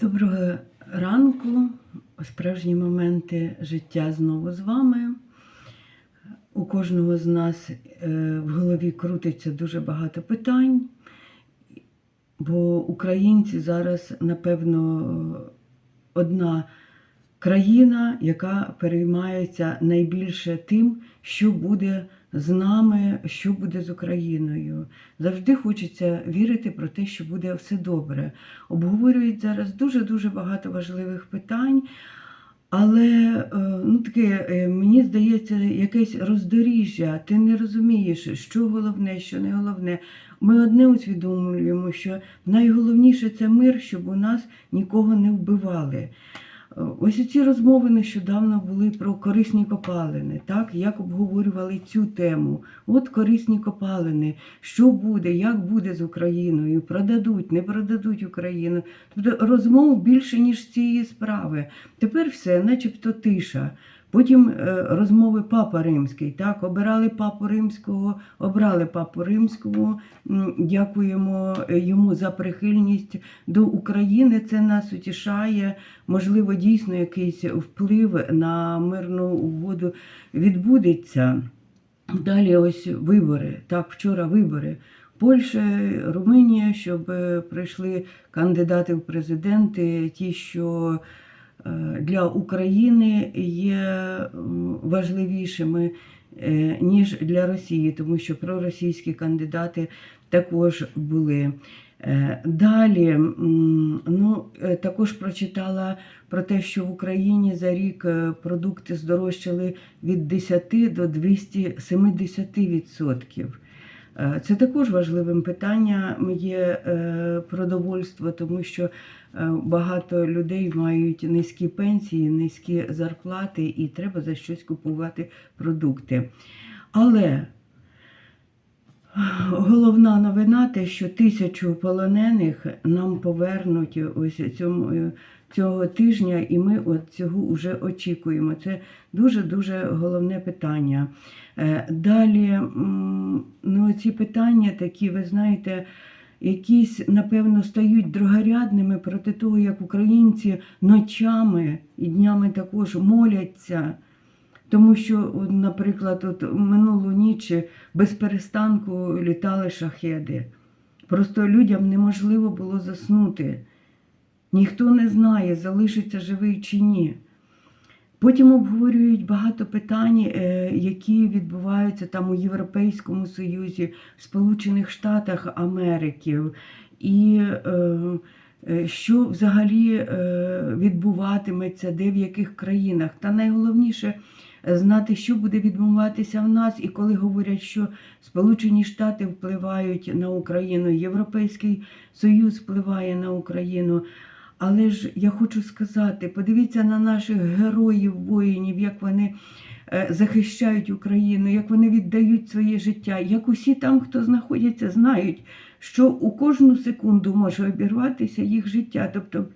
Доброго ранку, справжні моменти життя знову з вами. У кожного з нас е, в голові крутиться дуже багато питань, бо українці зараз, напевно, одна країна, яка переймається найбільше тим, що буде з нами, що буде з Україною. Завжди хочеться вірити про те, що буде все добре. Обговорюють зараз дуже-дуже багато важливих питань. Але е, ну, таке, е, мені здається, якесь роздоріжжя. Ти не розумієш, що головне, що не головне. Ми одне усвідомлюємо, що найголовніше це мир, щоб у нас нікого не вбивали. Е, Ось ці розмови нещодавно були про корисні копалини, так як обговорювали цю тему. От корисні копалини, що буде, як буде з Україною, продадуть, не продадуть Україну. Тобто розмов більше ніж цієї справи. Тепер все, начебто тиша. Потім е, розмови Папа Римський. Так, обирали папу римського, обрали папу римського. Дякуємо е, йому за прихильність до України. Це нас утішає. Можливо, дійсно якийсь вплив на мирну угоду відбудеться. Далі ось вибори. Так, вчора вибори. Польща, Румунія, щоб е, прийшли кандидати в президенти, ті, що для України є важливішими, е, ніж для Росії, тому що проросійські кандидати також були. Е, Далі ну, е, також прочитала про те, що в Україні за рік е, продукти здорожчали від 10 до 270%. Е, Це також важливим питанням є е, продовольство, тому що е, багато людей мають низькі пенсії, низькі зарплати, і треба за щось купувати продукти. Але головна новина те, що тисячу полонених нам повернуть ось цьому, е, цього тижня, і ми от цього вже очікуємо. Це дуже-дуже головне питання. Е, Далі, ну, ці питання такі, ви знаєте, якісь, напевно, стають другорядними проти того, як українці ночами і днями також моляться. Тому що, наприклад, от минулу ніч без перестанку літали шахеди. Просто людям неможливо було заснути. Ніхто не знає, залишиться живий чи ні. Потім обговорюють багато питань, е, які відбуваються там у Європейському Союзі, в Сполучених Штатах Америки. І е, що взагалі е, відбуватиметься, де в яких країнах. Та найголовніше знати, що буде відбуватися в нас, і коли говорять, що Сполучені Штати впливають на Україну, Європейський Союз впливає на Україну. Але ж я хочу сказати, подивіться на наших героїв, воїнів, як вони е, захищають Україну, як вони віддають своє життя, як усі там, хто знаходяться, знають, що у кожну секунду може обірватися їх життя. Тобто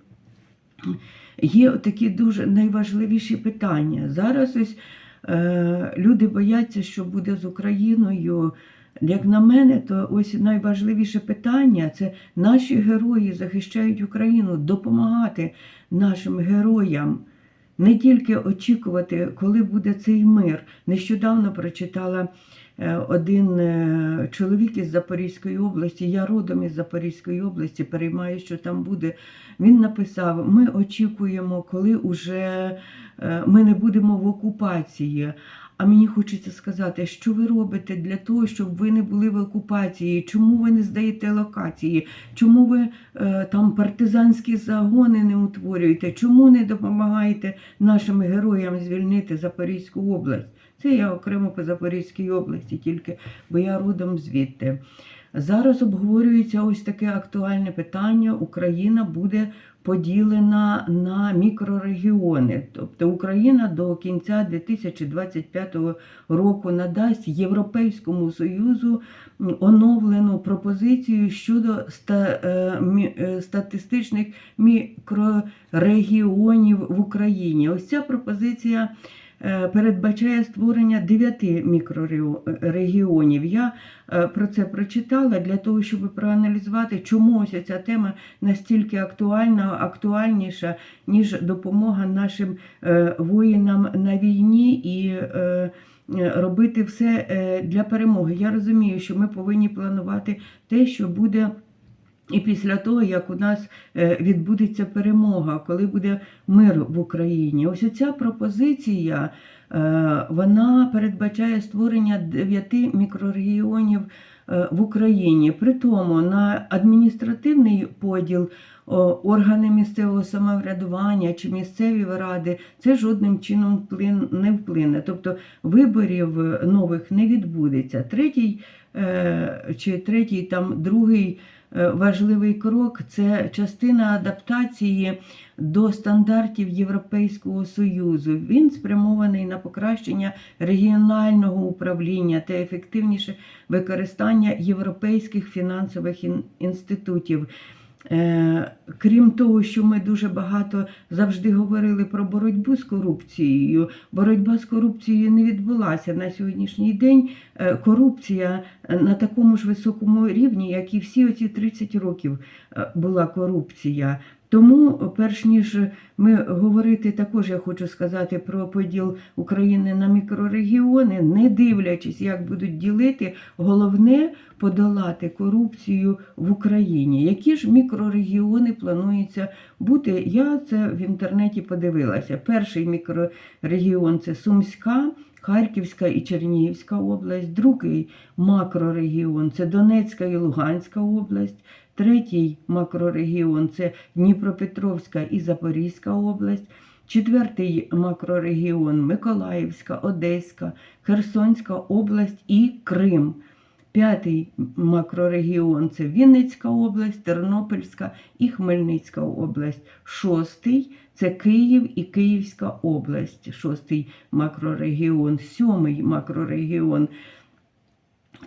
є такі дуже найважливіші питання. Зараз ось е, люди бояться, що буде з Україною. Як на мене, то ось найважливіше питання це наші герої захищають Україну, допомагати нашим героям. Не тільки очікувати, коли буде цей мир. Нещодавно прочитала один е, чоловік із Запорізької області, я родом із Запорізької області, переймаю, що там буде. Він написав: ми очікуємо, коли уже е, ми не будемо в окупації. А мені хочеться сказати, що ви робите для того, щоб ви не були в окупації? Чому ви не здаєте локації? Чому ви е, там партизанські загони не утворюєте? Чому не допомагаєте нашим героям звільнити Запорізьку область? Це я окремо по Запорізькій області, тільки бо я родом звідти. Зараз обговорюється ось таке актуальне питання. Україна буде поділена на мікрорегіони. Тобто Україна до кінця 2025 року надасть Європейському Союзу оновлену пропозицію щодо е, е, статистичних мікрорегіонів в Україні. Ось ця пропозиція передбачає створення дев'яти мікрорегіонів. Я е, про це прочитала для того, щоб проаналізувати, чому ось ця тема настільки актуальна, актуальніша, ніж допомога нашим е, воїнам на війні і е, е, робити все е, для перемоги. Я розумію, що ми повинні планувати те, що буде. І після того, як у нас е, відбудеться перемога, коли буде мир в Україні, ось ця пропозиція е, вона передбачає створення дев'яти мікрорегіонів в Україні. При тому на адміністративний поділ органи місцевого самоврядування чи місцеві ради це жодним чином вплин, не вплине. Тобто виборів е, нових не відбудеться. Третій е, чи третій, там другий. Е, Важливий крок це частина адаптації до стандартів Європейського Союзу. Він спрямований на покращення регіонального управління та ефективніше використання європейських фінансових інститутів. Е, Крім того, що ми дуже багато завжди говорили про боротьбу з корупцією. Боротьба з корупцією не відбулася на сьогоднішній день. Е, Корупція на такому ж високому рівні, як і всі оці 30 років е, була корупція. Тому, перш ніж ми говорити, також я хочу сказати про поділ України на мікрорегіони, не дивлячись, як будуть ділити, головне подолати корупцію в Україні. Які ж мікрорегіони планується бути? Я це в інтернеті подивилася. Перший мікрорегіон це Сумська. Харківська і Чернігівська область, другий макрорегіон це Донецька і Луганська область, третій макрорегіон це Дніпропетровська і Запорізька область, четвертий макрорегіон Миколаївська, Одеська, Херсонська область і Крим. П'ятий макрорегіон це Вінницька область, Тернопільська і Хмельницька область. Шостий це Київ і Київська область. Шостий макрорегіон. Сьомий макрорегіон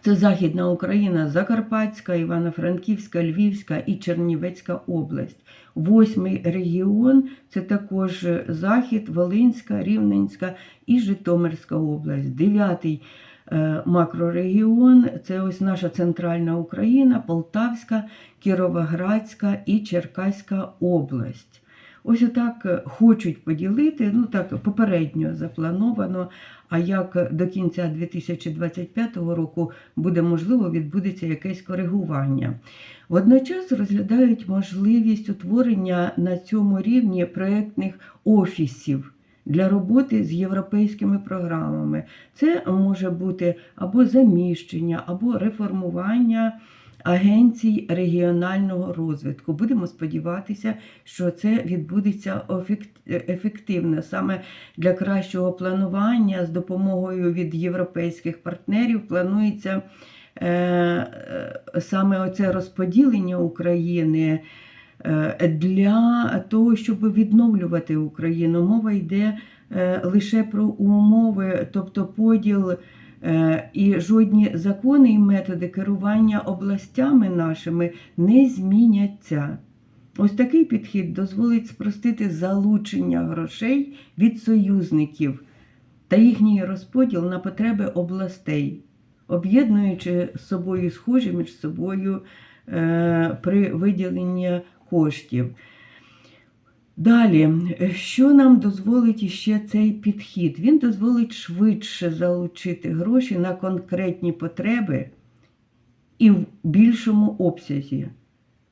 це Західна Україна, Закарпатська, Івано-Франківська, Львівська і Чернівецька область. Восьмий регіон це також Захід, Волинська, Рівненська і Житомирська область. Дев'ятий е, макрорегіон це ось наша центральна Україна, Полтавська, Кіровоградська і Черкаська область. Ось отак е, хочуть поділити, ну так попередньо заплановано. А як до кінця 2025 року буде можливо, відбудеться якесь коригування. Водночас розглядають можливість утворення на цьому рівні проєктних офісів для роботи з європейськими програмами. Це може бути або заміщення, або реформування агенцій регіонального розвитку. Будемо сподіватися, що це відбудеться ефективно саме для кращого планування з допомогою від європейських партнерів. Планується е, е, саме оце розподілення України. е, Для того, щоб відновлювати Україну, мова йде лише про умови, тобто поділ І жодні закони і методи керування областями нашими не зміняться. Ось такий підхід дозволить спростити залучення грошей від союзників та їхній розподіл на потреби областей, об'єднуючи з собою схожі між собою е, при виділенні коштів. Далі, що нам дозволить іще цей підхід? Він дозволить швидше залучити гроші на конкретні потреби і в більшому обсязі.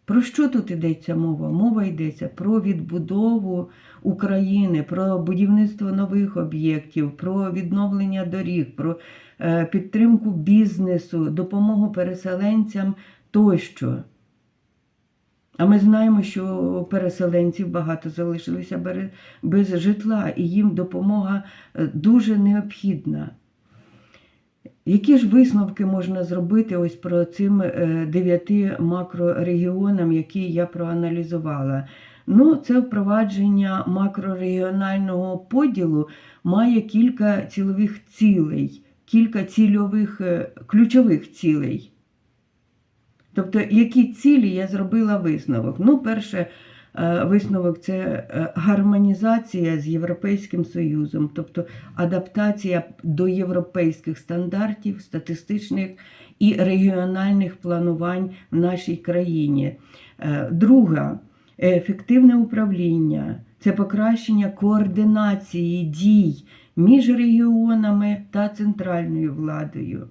Про що тут йдеться мова? Мова йдеться про відбудову України, про будівництво нових об'єктів, про відновлення доріг, про е, підтримку бізнесу, допомогу переселенцям тощо. А ми знаємо, що переселенців багато залишилися без житла, і їм допомога е, дуже необхідна. Які ж висновки можна зробити ось про цим е, дев'яти макрорегіонам, які я проаналізувала? Ну, це впровадження макрорегіонального поділу має кілька цілових цілей, кілька цільових е, ключових цілей. Тобто, які цілі я зробила висновок? Ну, перше, е, висновок це е, гармонізація з Європейським Союзом, тобто адаптація до європейських стандартів, статистичних і регіональних планувань в нашій країні. Е, Друга ефективне управління це покращення координації дій між регіонами та центральною владою.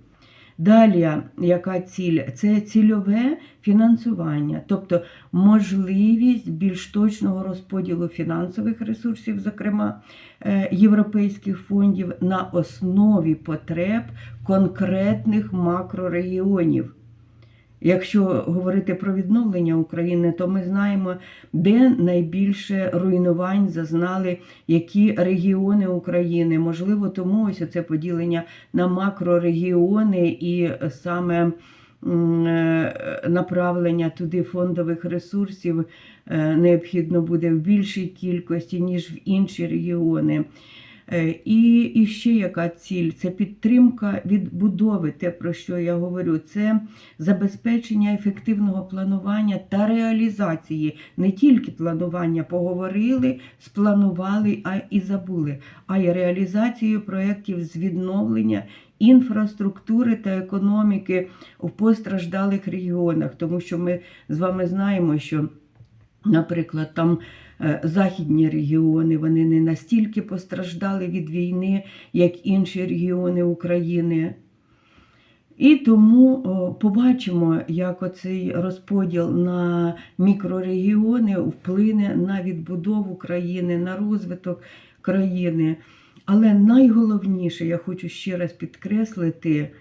Далі, яка ціль? Це цільове фінансування, тобто можливість більш точного розподілу фінансових ресурсів, зокрема е, європейських фондів, на основі потреб конкретних макрорегіонів. Якщо говорити про відновлення України, то ми знаємо, де найбільше руйнувань зазнали які регіони України. Можливо, тому ось це поділення на макрорегіони і саме е, направлення туди фондових ресурсів е, необхідно буде в більшій кількості, ніж в інші регіони. Е, І, і ще яка ціль? Це підтримка відбудови, те, про що я говорю, це забезпечення ефективного планування та реалізації. Не тільки планування поговорили, спланували, а і забули, а й реалізацію проєктів з відновлення інфраструктури та економіки в постраждалих регіонах, тому що ми з вами знаємо, що. Наприклад, там західні регіони вони не настільки постраждали від війни, як інші регіони України. І тому побачимо, як оцей розподіл на мікрорегіони вплине на відбудову країни, на розвиток країни. Але найголовніше, я хочу ще раз підкреслити,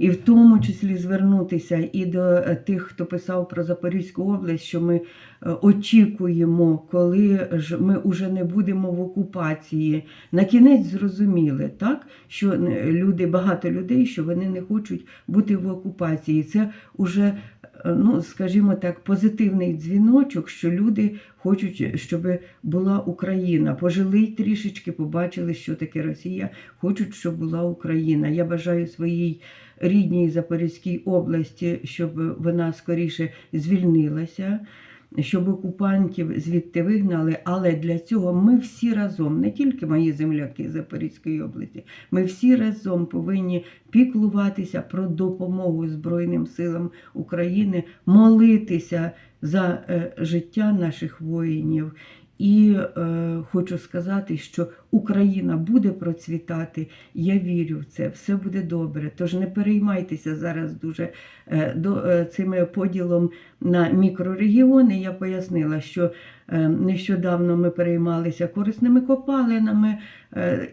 і в тому числі звернутися і до е, тих, хто писав про Запорізьку область, що ми е, очікуємо, коли ж ми вже не будемо в окупації. На кінець зрозуміли, так, що е, люди, багато людей, що вони не хочуть бути в окупації. Це вже, ну, скажімо так, позитивний дзвіночок, що люди хочуть, щоб була Україна. Пожили трішечки, побачили, що таке Росія, хочуть, щоб була Україна. Я бажаю своїй рідній Запорізькій області, щоб вона скоріше звільнилася, щоб окупантів звідти вигнали. Але для цього ми всі разом, не тільки мої земляки Запорізької області, ми всі разом повинні піклуватися про допомогу Збройним силам України, молитися за е, життя наших воїнів. І е, хочу сказати, що Україна буде процвітати. Я вірю в це, все буде добре. Тож не переймайтеся зараз дуже е, до, е, цим поділом на мікрорегіони. Я пояснила, що е, нещодавно ми переймалися корисними копалинами,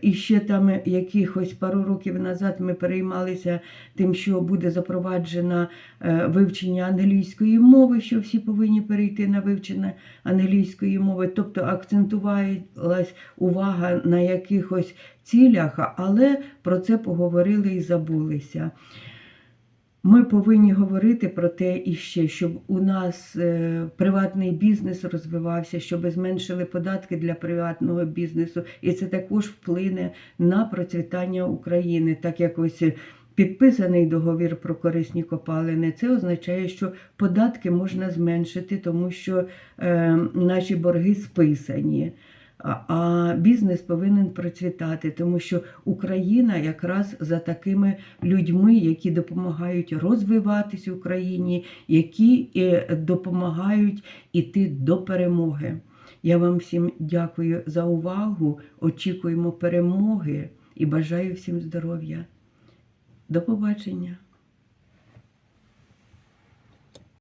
і ще там якихось пару років назад ми переймалися тим, що буде запроваджено вивчення англійської мови, що всі повинні перейти на вивчення англійської мови. Тобто акцентувалась увага на якихось цілях, але про це поговорили і забулися. Ми повинні говорити про те іще, щоб у нас е, приватний бізнес розвивався, щоб зменшили податки для приватного бізнесу, і це також вплине на процвітання України, так як ось. Підписаний договір про корисні копалини, це означає, що податки можна зменшити, тому що е, наші борги списані. А, бізнес повинен процвітати, тому що Україна якраз за такими людьми, які допомагають розвиватись Україні, які е, допомагають іти до перемоги. Я вам всім дякую за увагу. Очікуємо перемоги і бажаю всім здоров'я. До побачення!